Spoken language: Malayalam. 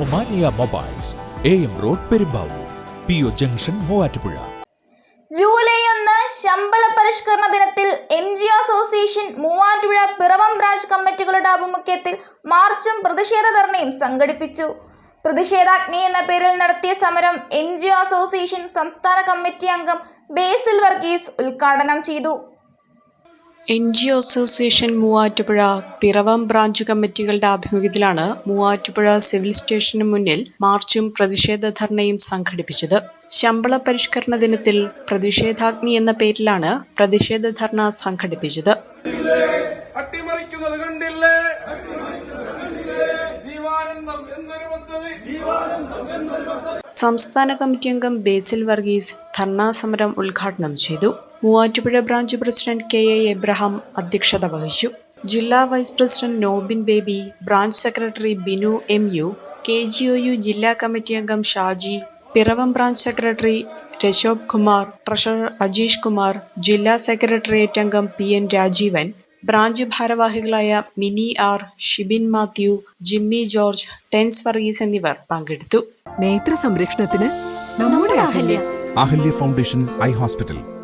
Omania mobiles A M road Perumbavoor P O junction Muvattupuzha. July ഒന്ന് ശമ്പള പരിഷ്കരണ ദിനത്തിൽ N G association Muvattupuzha Piravom branch കമ്മിറ്റികളുടെ ആഭിമുഖ്യത്തിൽ മാർച്ചും പ്രതിഷേധ ധർണയും സംഘടിപ്പിച്ചു. പ്രതിഷേധാഗ്നി എന്ന പേരിൽ നടത്തിയ സമരം എൻ ജി അസോസിയേഷൻ സംസ്ഥാന കമ്മിറ്റി അംഗം ബേസിൽ വർഗീസ് ഉദ്ഘാടനം ചെയ്തു. N G O association Muvattupuzha Piravom branch കമ്മിറ്റികളുടെ ആഭിമുഖ്യത്തിലാണ് മൂവാറ്റുപുഴ സിവിൽ സ്റ്റേഷന് മുന്നിൽ മാർച്ചും പ്രതിഷേധ ധർണയും സംഘടിപ്പിച്ചത്. ശമ്പള പരിഷ്കരണ ദിനത്തിൽ പ്രതിഷേധാഗ്നി എന്ന പേരിലാണ് പ്രതിഷേധ ധർണ സംഘടിപ്പിച്ചത്. അട്ടിമറിക്കുന്നത് കണ്ടില്ലേ? സംസ്ഥാന കമ്മിറ്റി അംഗം ബേസിൽ വർഗീസ് ധർണാ സമരം ഉദ്ഘാടനം ചെയ്തു. Muvattupuzha branch president K A Abraham അധ്യക്ഷത വഹിച്ചു. ജില്ലാ vice president Nobin Baby branch secretary Binu M U K G O U ജില്ലാ കമ്മിറ്റി അംഗം Shaji Piravom branch secretary Rashob Kumar treasurer Ajeesh Kumar ജില്ലാ സെക്രട്ടേറിയറ്റ് അംഗം പി എൻ രാജീവൻ ബ്രാഞ്ച് ഭാരവാഹികളായ Mini R Shibin Mathew Jimmy George tense Varghese എന്നിവർ പങ്കെടുത്തു. നേത്ര സംരക്ഷണത്തിന് നമ്മുടെ Ahalya. Ahalya foundation eye hospital.